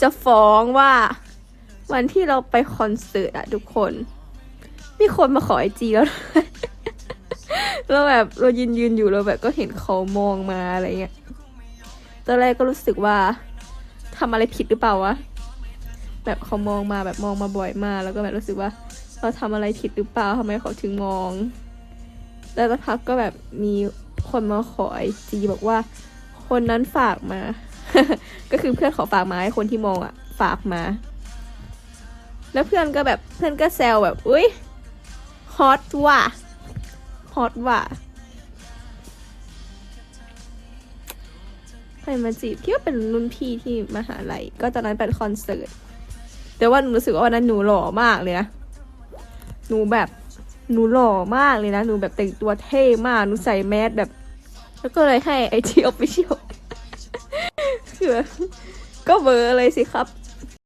จะฟ้องว่าวันที่เราไปคอนเสิร์ตอะทุกคน มีคนมาขอไอจีแล้วแล้วแบบเรายืนยืนอยู่เราแบบก็เห็นเขามองมาอะไรเงี้ยตอนแรกก็รู้สึกว่าทำอะไรผิดหรือเปล่าวะแบบเขามองมาแบบมองมาบ่อยมากแล้วก็แบบรู้สึกว่า เราทำอะไรผิดหรือเปล่าทำไมเขาถึงมองแล้วสักพักก็แบบมีคนมาขอไอจีบอกว่า คนนั้นฝากมา ก็คือเพื่อนขาฝากมาให้คนที่มองอะ ฝากมา แล้วเพื่อนก็แบบเพื่อนก็แซวแบบอุ้ยฮอตว่ะฮอตว่ะใครมาจีบคิดว่าเป็นรุ่นพี่ที่มหาลัยก็ตอนนั้นเป็นคอนเสิร์ตแต่ว่าหนูรู้สึกว่าวันนั้นหนูหล่อมากเลยนะหนูแบบหนูหล่อมากเลยนะ หนูแบบแต่งตัวเท่มาก หนูใส่แมสแบบ แล้วก็เลยให้ไอจีออฟฟิเชียล คือแบบก็เบอร์เลยสิครับ